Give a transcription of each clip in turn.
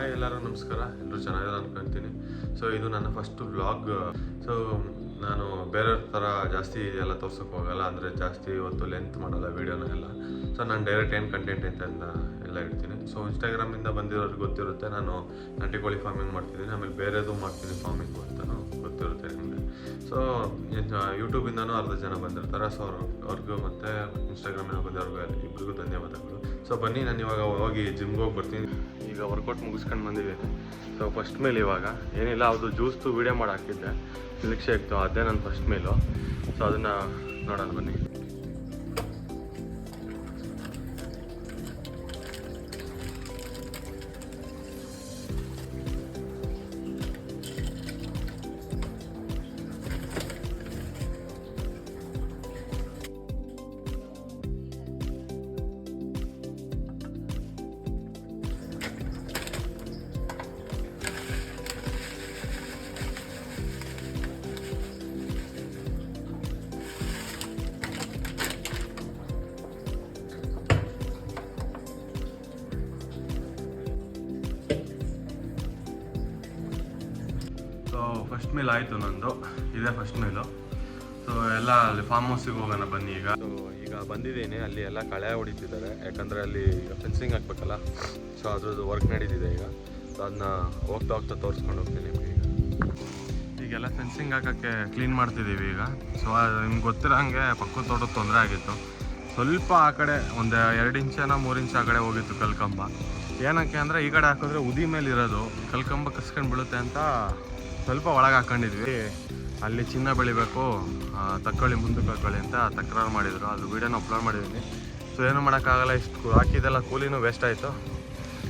Hi ಎಲ್ಲರೂ, ನಮಸ್ಕಾರ. ಎಲ್ಲರೂ ಚೆನ್ನಾಗಿದ್ದಾರೆ ಅನ್ಕೊಂತೀನಿ. ಸೊ ಇದು ನನ್ನ ಫಸ್ಟ್ ವ್ಲಾಗ್ ಸೊ ನಾನು ಬೇರೆಯವ್ರ ಥರ ಜಾಸ್ತಿ ಎಲ್ಲ ತೋರ್ಸೋಕೆ ಹೋಗಲ್ಲ, ಅಂದರೆ ಜಾಸ್ತಿ ಇವತ್ತು ಲೆಂತ್ ಮಾಡಲ್ಲ ವೀಡಿಯೋನ ಎಲ್ಲ. ಸೊ ನಾನು ಡೈರೆಕ್ಟ್ ಏನು ಕಂಟೆಂಟ್ ಅಂತ ಎಲ್ಲ ಇಡ್ತೀನಿ ಸೊ ಇನ್ಸ್ಟಾಗ್ರಾಮಿಂದ ಬಂದಿರೋರಿಗೆ ಗೊತ್ತಿರುತ್ತೆ, ನಾನು ನಾಟಿ ಕೋಳಿ ಫಾರ್ಮಿಂಗ್ ಮಾಡ್ತಿದ್ದೀನಿ, ಆಮೇಲೆ ಬೇರೆದು ಮಾಡ್ತೀನಿ ಫಾರ್ಮಿಂಗ್ ಅಂತ ಗೊತ್ತಿರುತ್ತೆ ನಿಮಗೆ. ಸೊ ಯೂಟ್ಯೂಬಿಂದನೂ ಅರ್ಧ ಜನ ಬಂದಿರ್ತಾರೆ. ಸೊ ಅವ್ರ, ಅವ್ರಿಗೂ ಮತ್ತು ಇನ್ಸ್ಟಾಗ್ರಾಮಿಂದ ಬಂದಿರೋರ್ಗೂ ಇಬ್ಬರಿಗೂ ಧನ್ಯವಾದಗಳು. ಸೊ ಬನ್ನಿ, ನಾನು ಇವಾಗ ಹೋಗಿ ಜಿಮ್ಗೆ ಹೋಗಿ ಬರ್ತೀನಿ ಈಗ ವರ್ಕೌಟ್ ಮುಗಿಸ್ಕೊಂಡು ಬಂದಿದ್ದೀನಿ ಸೊ ಫಸ್ಟ್ ಮೇಲ್ ಇವಾಗ. ಏನಿಲ್ಲ ಅದು ಜ್ಯೂಸ್ದು ವೀಡಿಯೋ ಮಾಡಿ ಹಾಕಿದ್ದೆ. ಮಿಲ್ಕ್ ಶೇಕ್ದು ಅದೇ ನನ್ನ ಫಸ್ಟ್ ಮೇಲು ಸೊ ಅದನ್ನು ನೋಡೋಣ ಬನ್ನಿ. ಫಸ್ಟ್ ಮೇಲ್ ಆಯಿತು ನಂದು. ಇದೇ ಫಸ್ಟ್ ಮೇಲು ಸೊ ಎಲ್ಲ ಅಲ್ಲಿ ಫಾರ್ಮ್ ಹೌಸಿಗೆ ಹೋಗೋಣ ಬನ್ನಿ ಈಗ. ಸೊ ಈಗ ಬಂದಿದ್ದೀನಿ. ಅಲ್ಲಿ ಎಲ್ಲ ಕಳೆ ಹೊಡಿತಿದ್ದಾರೆ. ಯಾಕಂದರೆ ಅಲ್ಲಿ ಫೆನ್ಸಿಂಗ್ ಹಾಕ್ಬೇಕಲ್ಲ. ಸೊ ಅದ್ರದ್ದು ವರ್ಕ್ ನಡೀತಿದೆ ಈಗ. ಸೊ ಅದನ್ನ ಹೋಗ್ತಾ ಹೋಗ್ತಾ ತೋರಿಸ್ಕೊಂಡು ಹೋಗ್ತೀನಿ ನಿಮಗೆ ಈಗ. ಈಗೆಲ್ಲ ಫೆನ್ಸಿಂಗ್ ಹಾಕೋಕ್ಕೆ ಕ್ಲೀನ್ ಮಾಡ್ತಿದ್ದೀವಿ ಈಗ. ಸೊ ನಿಮ್ಗೆ ಗೊತ್ತಿರೋ ಹಂಗೆ ಪಕ್ಕದ ತೋಟದ ತೊಂದರೆ ಆಗಿತ್ತು. ಸ್ವಲ್ಪ ಆ ಕಡೆ ಒಂದು ಎರಡು ಇಂಚನ ಮೂರು ಇಂಚ್ ಆ ಕಡೆ ಹೋಗಿತ್ತು ಕಲ್ಕಂಬ. ಏನಕ್ಕೆ ಅಂದರೆ ಈ ಕಡೆ ಹಾಕಿದ್ರೆ ಉದಿ ಮೇಲೆ ಇರೋದು ಕಲ್ಕಂಬ ಕಸ್ಕೊಂಡು ಬೀಳುತ್ತೆ ಅಂತ ಸ್ವಲ್ಪ ಒಳಗೆ ಹಾಕೊಂಡಿದ್ವಿ. ಅಲ್ಲಿ ಚಿನ್ನ ಬೆಳಿಬೇಕು ತಕ್ಕೊಳ್ಳಿ ಮುಂದಕ್ಕೆ ಹಾಕೊಳ್ಳಿ ಅಂತ ತಕ್ರಾರು ಮಾಡಿದರು. ಅದು ವೀಡಿಯೋನ ಅಪ್ಲೋಡ್ ಮಾಡಿದ್ದೀನಿ ಸೊ ಏನು ಮಾಡೋಕ್ಕಾಗಲ್ಲ, ಇಷ್ಟು ಹಾಕಿದ್ದೆಲ್ಲ ಕೂಲಿನೂ ವೇಸ್ಟ್ ಆಯಿತು.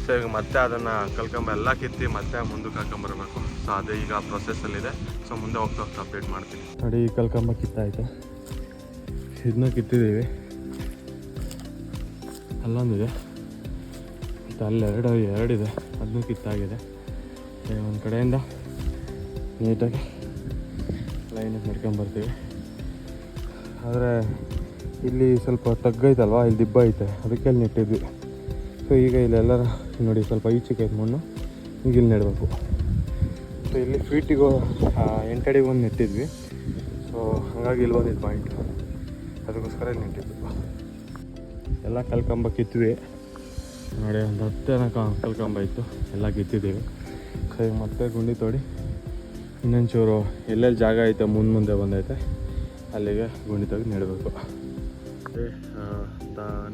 ಸೊ ಈಗ ಮತ್ತೆ ಅದನ್ನು ಕಲ್ಕೊಂಬ ಎಲ್ಲ ಕಿತ್ತಿ ಮತ್ತೆ ಮುಂದಕ್ಕೆ ಹಾಕೊಂಬರ್ಬೇಕು ಸೊ ಅದೇ ಈಗ ಪ್ರೊಸೆಸ್ಸಲ್ಲಿದೆ ಸೊ ಮುಂದೆ ಹೋಗ್ತಾ ಹೋಗ್ತಾ ಅಪ್ಡೇಟ್ ಮಾಡ್ತೀನಿ. ನೋಡಿ, ಈ ಕಲ್ಕಂಬ ಕಿತ್ತಾಯಿತು. ಇದನ್ನ ಕಿತ್ತಿದ್ದೀವಿ. ಅಲ್ಲೊಂದಿದೆ. ಮತ್ತು ಅಲ್ಲಿ ಎರಡು ಎರಡಿದೆ ಅದನ್ನೂ ಕಿತ್ತಾಗಿದೆ. ಒಂದು ಕಡೆಯಿಂದ ನೀಟಾಗಿ ಲೈನಿಗೆ ನಡ್ಕೊಂಬರ್ತೀವಿ ಆದರೆ ಇಲ್ಲಿ ಸ್ವಲ್ಪ ತಗ್ಗೈತಲ್ವ ಇಲ್ಲಿ ದಿಬ್ಬ ಐತೆ. ಅದಕ್ಕೆ ಅಲ್ಲಿ ನೆಟ್ಟಿದ್ವಿ. ಸೊ ಈಗ ಇಲ್ಲೆಲ್ಲರ ನೋಡಿ ಸ್ವಲ್ಪ ಈಚೆಗೆ ಐತೆ ಮಣ್ಣು. ಈಗ ಇಲ್ಲಿ ನೆಡಬೇಕು. ಸೊ ಇಲ್ಲಿ ಫೀಟಿಗೂ ಎಂಟಡಿಗೆ ಒಂದು ನೆಟ್ಟಿದ್ವಿ. ಸೊ ಹಾಗಾಗಿ ಇಲ್ಲಿ ಬಂದಿದ್ದು ಪಾಯಿಂಟ್ ಅದಕ್ಕೋಸ್ಕರ ಇಲ್ಲಿ ನೆಟ್ಟಿದ್ವಿ ಎಲ್ಲ ಕಲ್ಕಂಬ ಕಿತ್ವಿ ನೋಡಿ, ಒಂದು ಹತ್ತು ಜನ ಕಲ್ಕಂಬ ಇತ್ತು. ಎಲ್ಲ ಕಿತ್ತಿದ್ದೀವಿ. ಸೊ ಈಗ ಮತ್ತೆ ಗುಂಡಿ ತೋಡಿ ಇನ್ನೊಂಚೂರು ಎಲ್ಲೆಲ್ಲಿ ಜಾಗ ಐತೆ ಮುಂದೆ ಮುಂದೆ ಬಂದೈತೆ, ಅಲ್ಲಿಗೆ ಗುಂಡಿ ನೆಡಬೇಕು.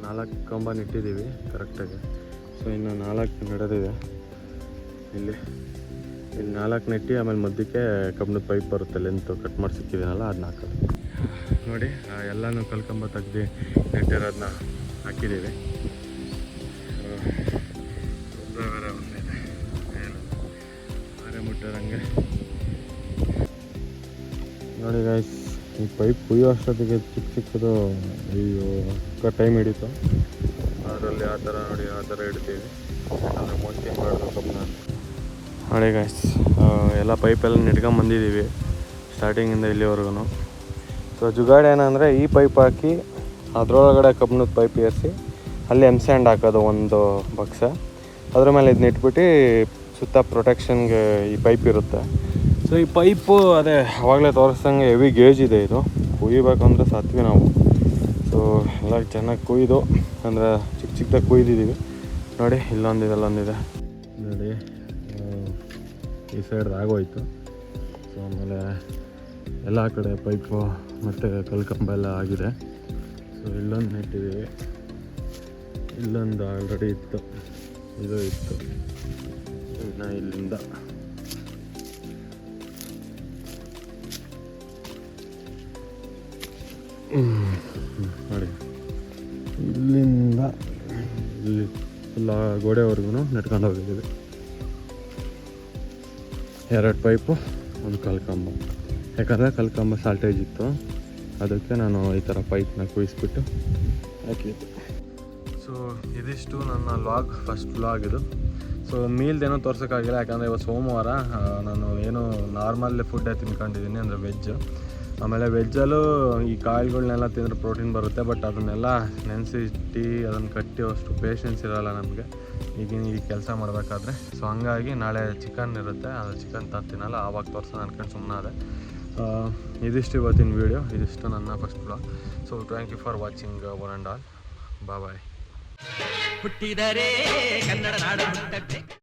ನಾಲ್ಕು ಕಂಬ ನೆಟ್ಟಿದ್ದೀವಿ ಕರೆಕ್ಟಾಗಿ ಸೊ ಇನ್ನು ನಾಲ್ಕು ನಡೆದಿದೆ. ಇಲ್ಲಿ ಇಲ್ಲಿ ನಾಲ್ಕು ನೆಟ್ಟಿ, ಆಮೇಲೆ ಮಧ್ಯಕ್ಕೆ ಕಬ್ಬಿಣದ ಪೈಪ್ ಬರುತ್ತೆ ಲೆಂತು ಕಟ್ ಮಾಡಿ ಸಿಕ್ಕಿದ್ದೀನಲ್ಲ ಅದನ್ನ ಹಾಕೋದು. ನೋಡಿ ಎಲ್ಲನೂ ಕಲ್ಕಂಬ ತೆಗ್ದು ನೆಟ್ಟಿರೋದನ್ನ ಹಾಕಿದ್ದೀವಿ. ಬೇರೆ ಬಂದಿದೆ. ಏನು? ಅರೆ ನೋಡಿ ಗೈಸ್ ಈ ಪೈಪ್ ಕುಯ್ಯೋ ಅಷ್ಟೊತ್ತಿಗೆ ಚಿಕ್ಕ ಚಿಕ್ಕದು ಅಯ್ಯೋ ಟೈಮ್ ಹಿಡಿತು. ಅದರಲ್ಲಿ ಆ ಥರ ನೋಡಿ ಆ ಥರ ಇಡ್ತೀವಿ. ಯಾಕಂದರೆ ಮೊಂಚೆ ಮಾಡೋದು ಕಬ್ಬನ ನೋಡಿ ಗೈಸ್ ಎಲ್ಲ ಪೈಪೆಲ್ಲ ನೆಟ್ಕೊಂಡ್ ಬಂದಿದ್ದೀವಿ ಸ್ಟಾರ್ಟಿಂಗಿಂದ ಇಲ್ಲಿವರೆಗೂ ಸೊ ಜುಗಾಡ್ ಏನಂದರೆ ಈ ಪೈಪ್ ಹಾಕಿ ಅದರೊಳಗಡೆ ಕಬ್ಬಣದ ಪೈಪ್ ಏರಿಸಿ ಅಲ್ಲಿ ಎಂ ಸ್ಯಾಂಡ್ ಹಾಕೋದು ಒಂದು ಬಕ್ಸ ಅದ್ರ ಮೇಲೆ ಇದನ್ನ ಇಟ್ಬಿಟ್ಟು ಸುತ್ತ ಪ್ರೊಟೆಕ್ಷನ್ಗೆ ಈ ಪೈಪ್ ಇರುತ್ತೆ. ಸೊ ಈ ಪೈಪು ಅದೇ ಅವಾಗಲೇ ತೋರಿಸ್ದಂಗೆ ಹೆವಿ ಗೇಜ್ ಇದೆ ಇದು. ಕುಯ್ಬೇಕಂದ್ರೆ ಸತ್ವಿ ನಾವು. ಸೊ ಎಲ್ಲ ಚೆನ್ನಾಗಿ ಕುಯ್ದು, ಅಂದರೆ ಚಿಕ್ಕ ಚಿಕ್ಕದಾಗಿ ಕುಯ್ದಿದ್ದೀವಿ ನೋಡಿ, ಇಲ್ಲೊಂದಿದೆ ಅಲ್ಲೊಂದಿದೆ ನೋಡಿ ಈ ಸೈಡ್ ರಾಗೋಯ್ತು ಸೊ ಆಮೇಲೆ ಎಲ್ಲ ಕಡೆ ಪೈಪು ಮತ್ತು ಕಲ್ಕಂಬ ಎಲ್ಲ ಆಗಿದೆ. ಸೊ ಇಲ್ಲೊಂದು ನೆಟ್ಟಿದ್ದೀವಿ ಇಲ್ಲೊಂದು ಆಲ್ರೆಡಿ ಇತ್ತು. ಇದು ಇತ್ತು. ಇನ್ನು ಇಲ್ಲಿಂದ ನೋಡಿ. ಇಲ್ಲಿಂದ ಇಲ್ಲಿ ಫುಲ್ ಗೋಡೆವರೆಗೂ ನೆಟ್ಕೊಂಡು ಹೋಗಿದ್ದೀವಿ. ಎರಡು ಪೈಪು, ಒಂದು ಕಲ್ಕಂಬ. ಯಾಕಂದರೆ ಕಲ್ಕಂಬ ಸಾಲ್ಟೇಜ್ ಇತ್ತು. ಅದಕ್ಕೆ ನಾನು ಈ ಥರ ಪೈಪ್ನ ಕುಯಿಸ್ಬಿಟ್ಟು ಹಾಕಿದ್ದೆ. ಸೊ ಇದಿಷ್ಟು ನನ್ನ ಲಾಗ್ ಫಸ್ಟ್ ವ್ಲಾಗ್ ಇದು. ಸೊ ಮೀಲ್ದೇನೋ ತೋರ್ಸೋಕ್ಕಾಗಿಲ್ಲ. ಯಾಕಂದರೆ ಇವತ್ತು ಸೋಮವಾರ ನಾನು ಏನು ನಾರ್ಮಲ್ ಫುಡ್ಡೇ ತಿನ್ಕೊಂಡಿದ್ದೀನಿ ಅಂದರೆ ವೆಜ್ ಆಮೇಲೆ ವೆಜ್ಜಲ್ಲೂ ಈ ಕಾಯಿಲ್ಗಳನ್ನೆಲ್ಲ ತಿಂದರೆ ಪ್ರೋಟೀನ್ ಬರುತ್ತೆ, ಬಟ್ ಅದನ್ನೆಲ್ಲ ನೆನೆಸಿ ಇಟ್ಟು ಅದನ್ನು ಕಟ್ಟಿ ಅಷ್ಟು ಪೇಷನ್ಸ್ ಇರೋಲ್ಲ ನಮಗೆ. ಈಗ ಈ ಕೆಲಸ ಮಾಡಬೇಕಾದ್ರೆ. ಸೊ ಹಂಗಾಗಿ ನಾಳೆ ಚಿಕನ್ ಇರುತ್ತೆ, ಅದು ಚಿಕನ್ ತರ್ತೀನಲ್ಲ ಆವಾಗ ತೋರಿಸೋಣ ಅನ್ಕೊಂಡು ಸುಮ್ಮನಾದೆ ಇದಿಷ್ಟು ಇವತ್ತಿನ ವೀಡಿಯೋ ಇದಿಷ್ಟು ನನ್ನ first blog so thank you for watching one and all bye bye ಹುಟ್ಟಿದರೆ ಕನ್ನಡ ನಾಡು